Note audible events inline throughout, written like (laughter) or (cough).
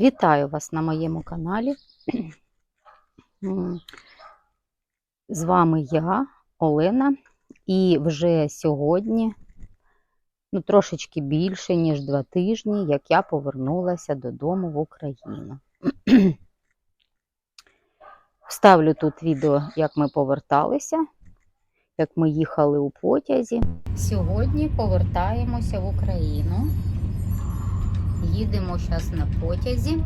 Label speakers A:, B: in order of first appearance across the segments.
A: Вітаю вас на моєму каналі. З вами я, Олена, і вже сьогодні, ну, трошечки більше, ніж два тижні, як я повернулася додому в Україну. Вставлю тут відео, як ми поверталися, як ми їхали у потязі. Сьогодні повертаємося в Україну. Їдемо зараз на потязі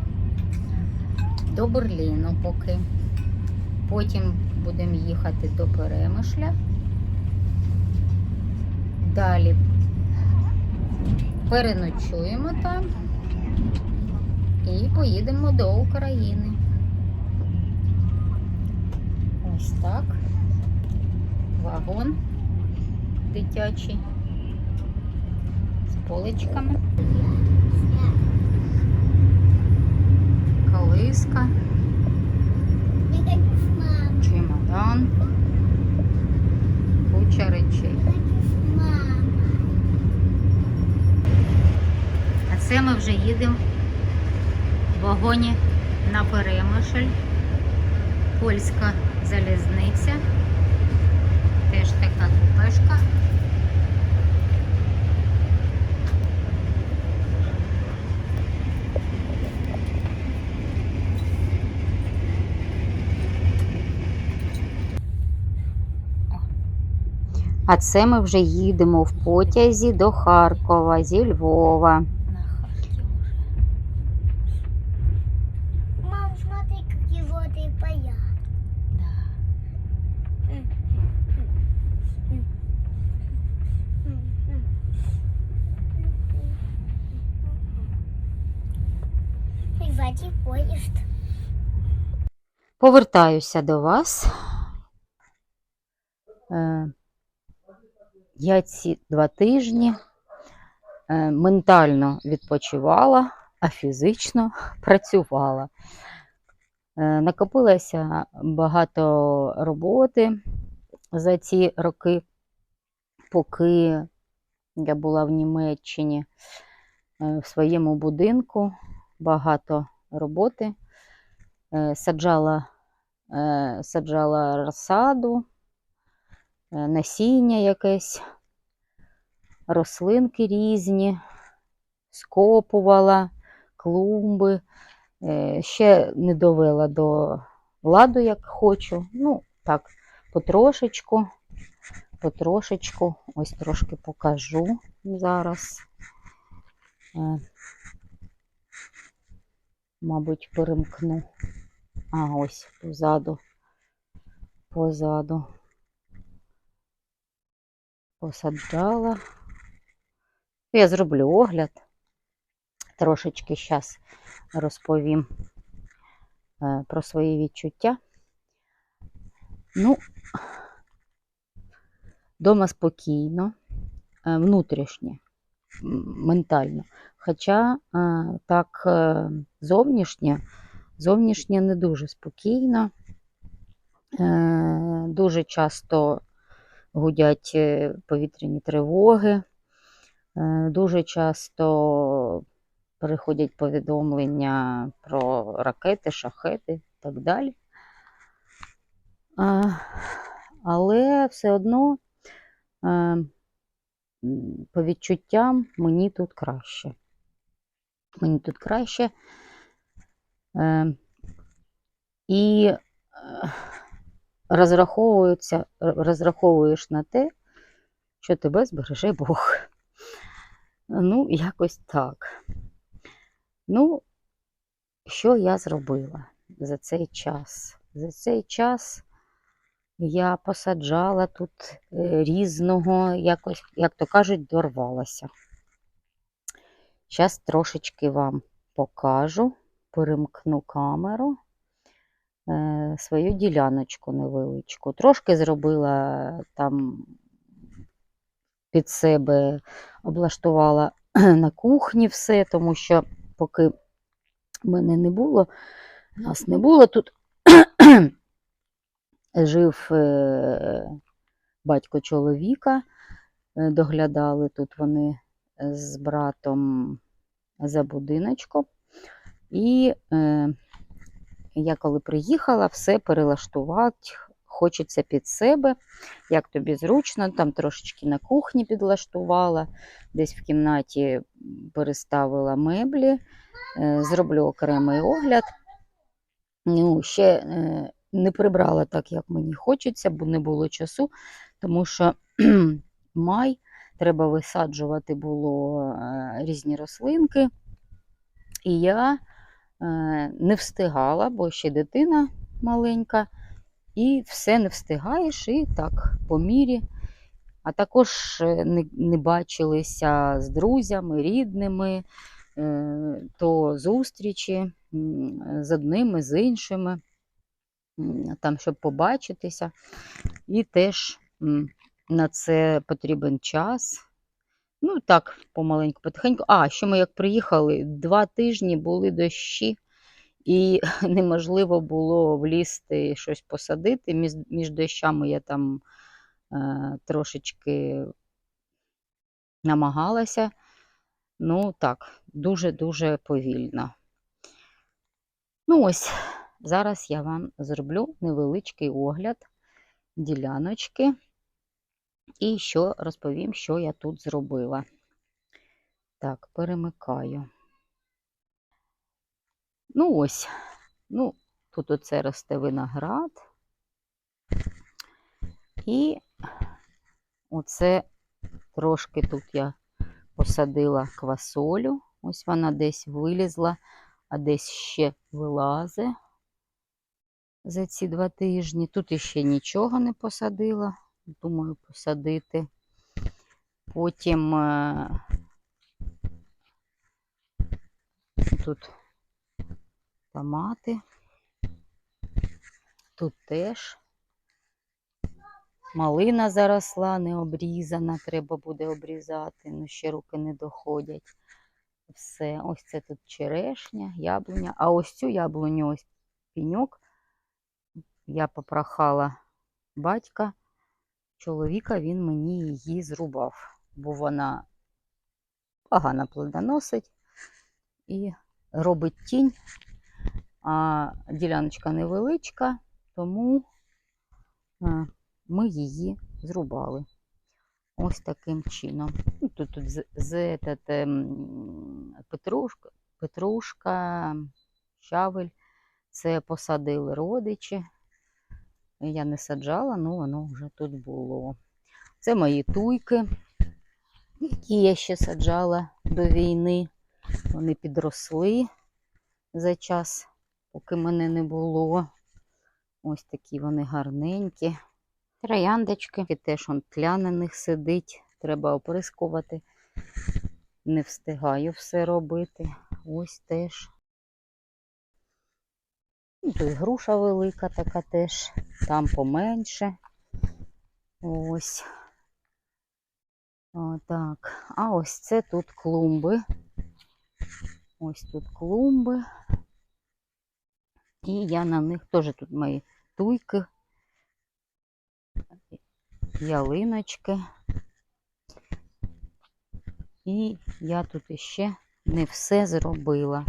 A: до Берліну поки. Потім будемо їхати до Перемишля. Далі переночуємо там і поїдемо до України. Ось так. Вагон дитячий з поличками. Колиска, чемодан, куча речей. А це ми вже їдемо в вагоні на Перемишль. Польська залізниця. Теж така купешка. А це ми вже їдемо в потязі до Харкова зі Львова.
B: Мам, смотри, какие желтые поля. Поезд.
A: Повертаюся до вас. Е, Я ці два тижні е, ментально відпочивала, а фізично (laughs) працювала. Е, Накопилося багато роботи за ці роки, поки я була в Німеччині е, в своєму будинку. Багато роботи. Саджала саджала розсаду, насіння якесь, рослинки різні, скопувала клумби. Е, Ще не довела до ладу, як хочу. Ну, так, потрошечку, потрошечку, ось трошки покажу зараз. Е, Мабуть, перемкну. А, ось позаду. Позаду. Посаджала. Я зроблю огляд. Трошечки зараз розповім е, про свої відчуття. Ну, дома спокійно, е, внутрішнє, ментально. Хоча е, так зовнішнє, зовнішнє не дуже спокійно. Дуже часто гудять е, повітряні тривоги, е, дуже часто приходять повідомлення про ракети, шахети і так далі. Але все одно е, по відчуттям мені тут краще. Мені тут краще. І розраховуються, розраховуєш на те, що тебе збереже Бог. Ну, якось так. Ну, що я зробила за цей час? За цей час я посаджала тут е, різного, якось, як то кажуть, дорвалася. Зараз трошечки вам покажу, перемкну камеру, свою діляночку невеличку. Трошки зробила там під себе, облаштувала (clears throat) на кухні все, тому що поки мене не було, нас не було тут. (clears throat) Жив е, батько чоловіка, е, доглядали тут вони з братом за будиночком. І е, я коли приїхала, все перелаштувати хочеться під себе, як тобі зручно, там трошечки на кухні підлаштувала, десь в кімнаті переставила меблі, е, зроблю окремий огляд. Ну, ще е, не прибрала так, як мені хочеться, бо не було часу, тому що (clears throat) май треба висаджувати було е, різні рослинки. І я не встигала, бо ще дитина маленька, і все не встигаєш, і так, по мірі. А також е, не, не бачилися з друзями, рідними, е, то зустрічі з одними, з іншими, там, щоб побачитися. І теж на це потрібен час. Ну, так, помаленьку, потихеньку. А, що ми як приїхали, два тижні були дощі, і (laughs) неможливо було влізти щось посадити. Між, між дощами я там е, трошечки намагалася. Ну, так, дуже-дуже повільно. Ну, ось, зараз я вам зроблю невеличкий огляд діляночки. І що розповім, що я тут зробила. Так, перемикаю. Ну ось, ну, тут оце росте виноград. І оце трошки тут я посадила квасолю. Ось вона десь вилізла, а десь ще вилазить за ці два тижні. Тут іще нічого не посадила думаю, посадити. Потім е, тут томати. Тут теж малина заросла, не обрізана, треба буде обрізати, ну ще руки не доходять. Все, ось це тут черешня, яблуня. А ось цю яблуню, ось піньок, я попрохала батька чоловіка він мені її зрубав, бо вона погано плодоносить і робить тінь, а діляночка невеличка, тому е, ми її зрубали. Ось таким чином. Ну, Тут, тут з, з етат, ем, петрушка, петрушка, щавель. Це посадили родичі. Я не саджала, ну воно вже тут було. Це мої туйки, які я ще саджала до війни. Вони підросли за час, поки мене не було. Ось такі вони гарненькі. Трояндочки, і теж он тля на них сидить. Треба оприскувати. Не встигаю все робити. Ось теж. Ну, Тут груша велика така теж, там поменше. Ось. Так. А ось це тут клумби. Ось тут клумби. І я на них теж тут мої туйки, ялиночки. І я тут іще не все зробила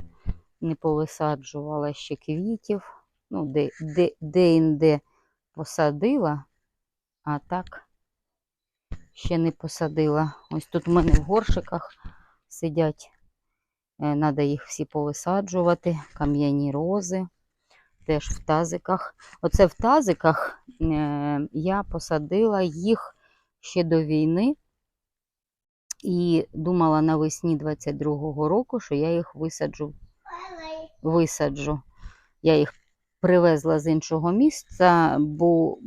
A: не повисаджувала ще квітів. Ну, де, де, де-інде посадила, а так ще не посадила. Ось тут в мене в горшиках сидять. Треба їх всі повисаджувати. Кам'яні рози. Теж в тазиках. Оце в тазиках е, я посадила їх ще до війни. І думала навесні 22-го року, що я їх висаджу висаджу. Я їх привезла з іншого місця, бо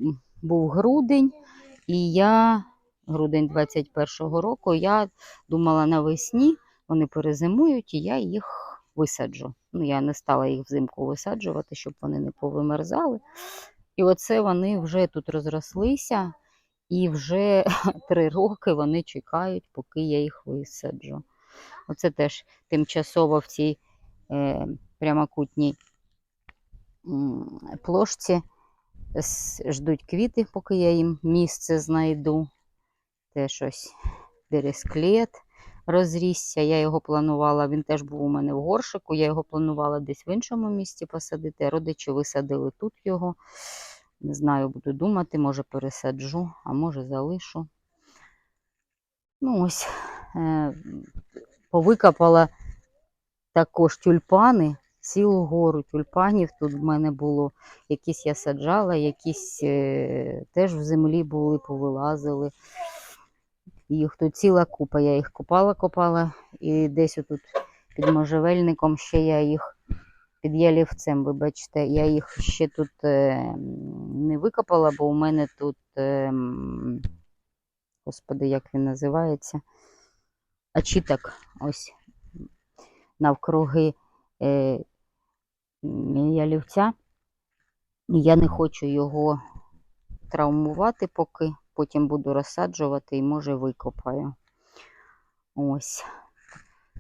A: був грудень, і я, грудень 21-го року, я думала навесні, вони перезимують, і я їх висаджу. Ну, я не стала їх взимку висаджувати, щоб вони не повимерзали. І оце вони вже тут розрослися, і вже (laughs) три роки вони чекають, поки я їх висаджу. Оце теж тимчасово в цій прямокутній м, плошці ждуть квіти, поки я їм місце знайду. Теж ось бересклет розрісся. Я його планувала, він теж був у мене в горшику. Я його планувала десь в іншому місці посадити. Родичі висадили тут його. Не знаю, буду думати, може пересаджу, а може залишу. Ну, ось е, повикопала також тюльпани, цілу гору тюльпанів тут в мене було. Якісь я саджала, якісь е, теж в землі були, повилазили. Їх тут ціла купа. Я їх копала, копала, і десь отут під можжевельником ще я їх під ялівцем, вибачте, я їх ще тут е, не викопала, бо у мене тут, е, господи, як він називається? Очіток, ось навкруги е, ялівця. Я не хочу його травмувати поки, потім буду розсаджувати і може викопаю. Ось.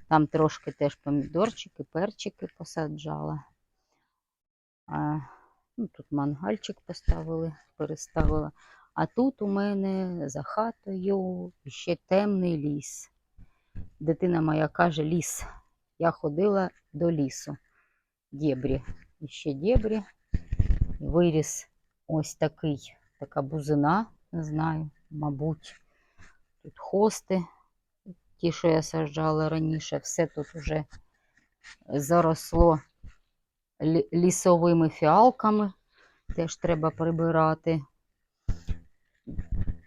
A: Там трошки теж помідорчики, перчики посаджала. А, ну, тут мангальчик поставили, переставила. А тут у мене за хатою ще темний ліс. Дитина моя каже, ліс. Я ходила до лісу. Дєбрі. І ще дєбрі. Виріс ось такий, така бузина, не знаю, мабуть. Тут хости, ті, що я саджала раніше, все тут вже заросло лісовими фіалками. Теж треба прибирати.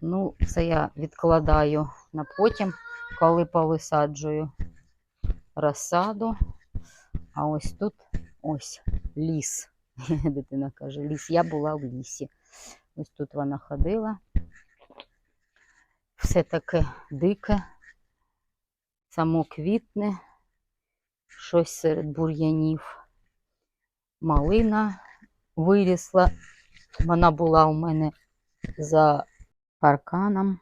A: Ну, це я відкладаю на потім, коли повисаджую розсаду. А ось тут ось ліс. (laughs) Дитина каже, ліс. Я була в лісі. Ось тут вона ходила. Все таке дике, само квітне, щось серед бур'янів. Малина вирісла. Вона була у мене за парканом,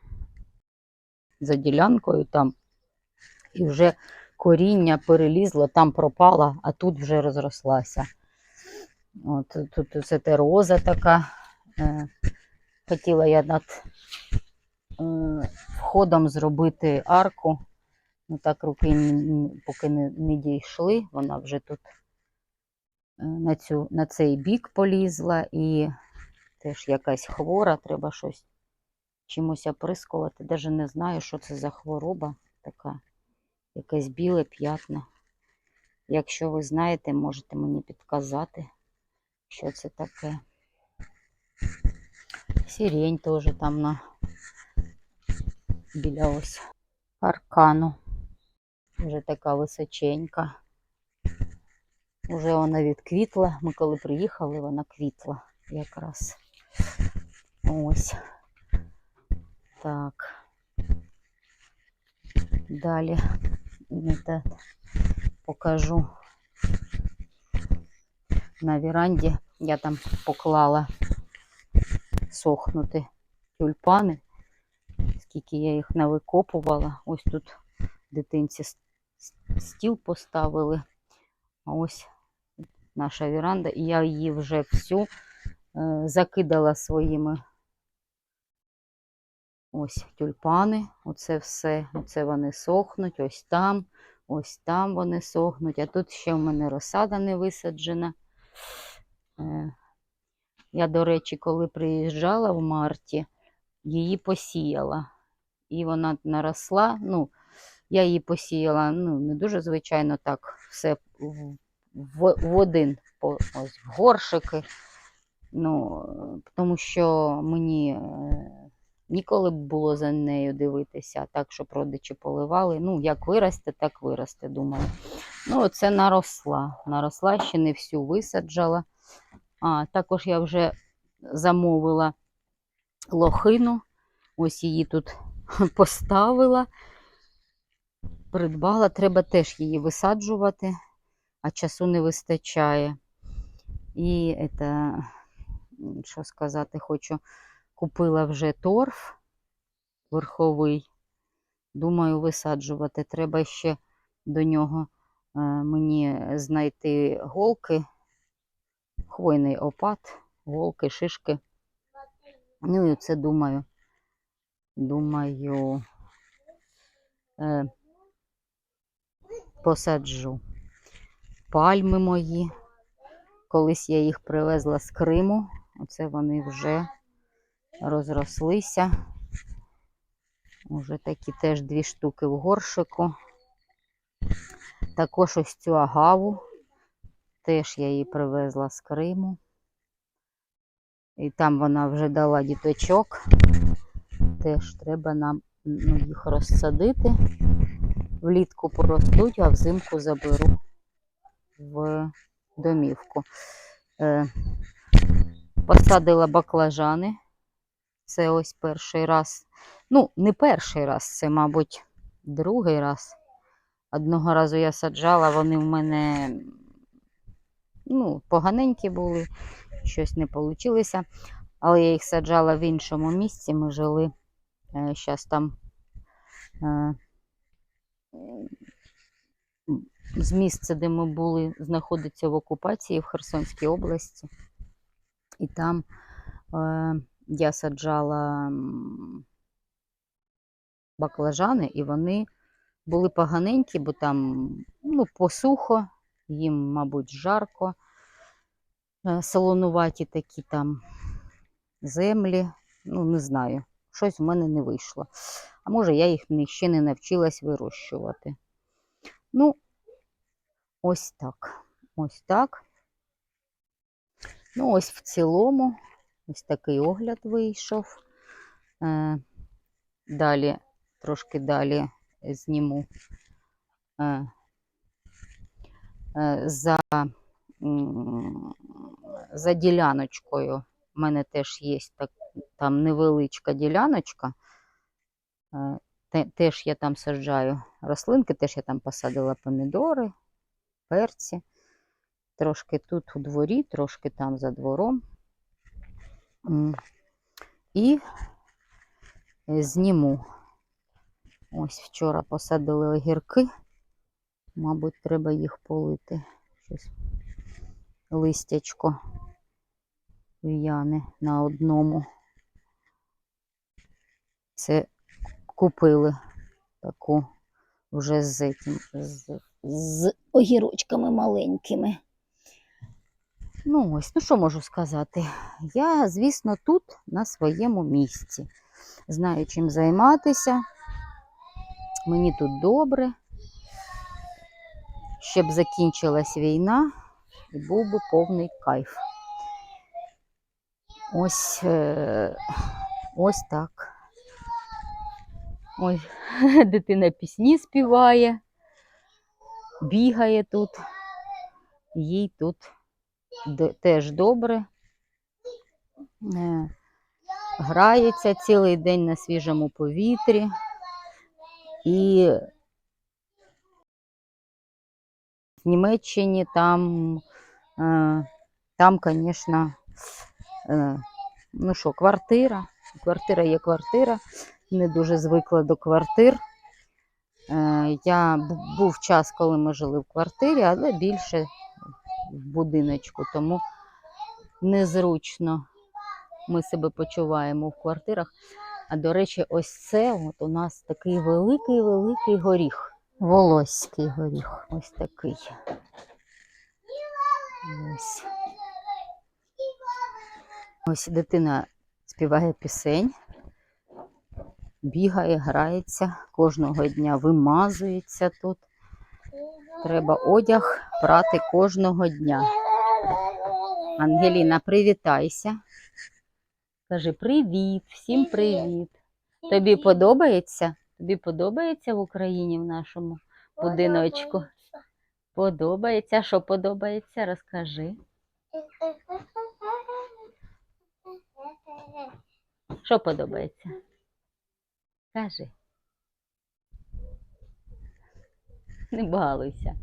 A: за ділянкою там. І вже коріння перелізло, там пропала, а тут вже розрослася. От тут це те роза така. Е, хотіла я над е, входом зробити арку. Ну так руки поки не, не дійшли. Вона вже тут е, на, цю, на цей бік полізла і теж якась хвора, треба щось чимось оприскувати. Даже не знаю, що це за хвороба така. Якесь біле п'ятна. Якщо ви знаєте, можете мені підказати, що це таке. Сирень теж там на біля ось паркану. Вже така височенька. Уже вона відквітла. Ми коли приїхали, вона квітла якраз. Ось. Так. Далі это, покажу на віранді. Я там поклала сохнути тюльпани, скільки я їх навикопувала. Ось тут дитинці стіл поставили. А ось наша віранда, і я її вже всю е, закидала своїми ось тюльпани. Оце все. Оце вони сохнуть, ось там, ось там вони сохнуть. А тут ще в мене розсада не висаджена. Е, Я, до речі, коли приїжджала в марті, її посіяла. І вона наросла. Ну, я її посіяла, ну, не дуже звичайно так, все в, в, один ось, в горшики. Ну, е, тому що мені е, ніколи б було за нею дивитися, так, щоб родичі поливали. Ну, як виросте, так виросте, думаю. Ну, оце наросла. Наросла, ще не всю висаджала. А, також я вже замовила лохину. Ось її тут (laughs) поставила. Придбала, треба теж її висаджувати, а часу не вистачає. І м, що сказати, хочу, купила вже торф верховий. Думаю, висаджувати. Треба ще до нього е, мені знайти голки, хвойний опад, голки, шишки. Ну і це думаю. Думаю. Е, посаджу. Пальми мої. Колись я їх привезла з Криму. Оце вони вже розрослися. Уже такі теж дві штуки в горшику. Також ось цю агаву. Теж я її привезла з Криму. І там вона вже дала діточок. Теж треба нам ну, їх розсадити. Влітку поростуть, а взимку заберу в домівку. Е, посадила баклажани. Це ось перший раз. Ну, не перший раз, це, мабуть, другий раз. Одного разу я саджала, вони в мене ну, поганенькі були, щось не вийшло. Але я їх саджала в іншому місці. Ми жили зараз там е, з місця, де ми були, знаходиться в окупації в Херсонській області. І там е, я саджала баклажани, і вони були поганенькі, бо там ну, посухо, їм, мабуть, жарко, е, солонуваті такі там землі. Ну, не знаю, щось в мене не вийшло. А може, я їх ще не навчилась вирощувати. Ну, ось так. Ось так. Ну, ось в цілому, ось такий огляд вийшов. Е, далі, трошки далі зніму е, е, за, за діляночкою. У мене теж є так, там невеличка діляночка. Е, теж я там саджаю рослинки, теж я там посадила помідори, перці. Трошки тут у дворі, трошки там за двором. І е, зніму. Ось вчора посадили огірки. Мабуть, треба їх полити. Щось листячко в'яне на одному. Це купили таку вже з, з, з огірочками маленькими. Ну ось, ну що можу сказати? Я, звісно, тут на своєму місці. Знаю, чим займатися. Мені тут добре. Щоб закінчилась війна і був би повний кайф. Ось, е, ось так. Ой, (laughs) дитина пісні співає, бігає тут, їй тут теж добре. Е, Грається цілий день на свіжому повітрі. І в Німеччині там, е, там, звісно, е, ну що, квартира. Квартира є квартира. Не дуже звикла до квартир. Я був час, коли ми жили в квартирі, але більше в будиночку, тому незручно ми себе почуваємо в квартирах. А до речі, ось це от у нас такий великий-великий горіх. Волоський горіх. Ось такий. Ось. Ось дитина співає пісень, бігає, грається, кожного дня вимазується тут. Треба одяг прати кожного дня. Ангеліна, привітайся. Кажи привіт, всім привіт. Тобі подобається? Тобі подобається в Україні в нашому будиночку? Подобається. Що подобається? Розкажи. Що подобається? Кажи. Не балуйся.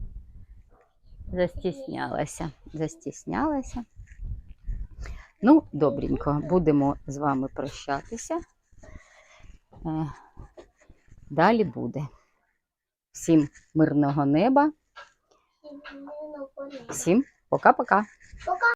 A: Застіснялася. Застіснялася. Ну, добренько, будемо з вами прощатися. Е, Далі буде. Всім мирного неба. Всім пока-пока.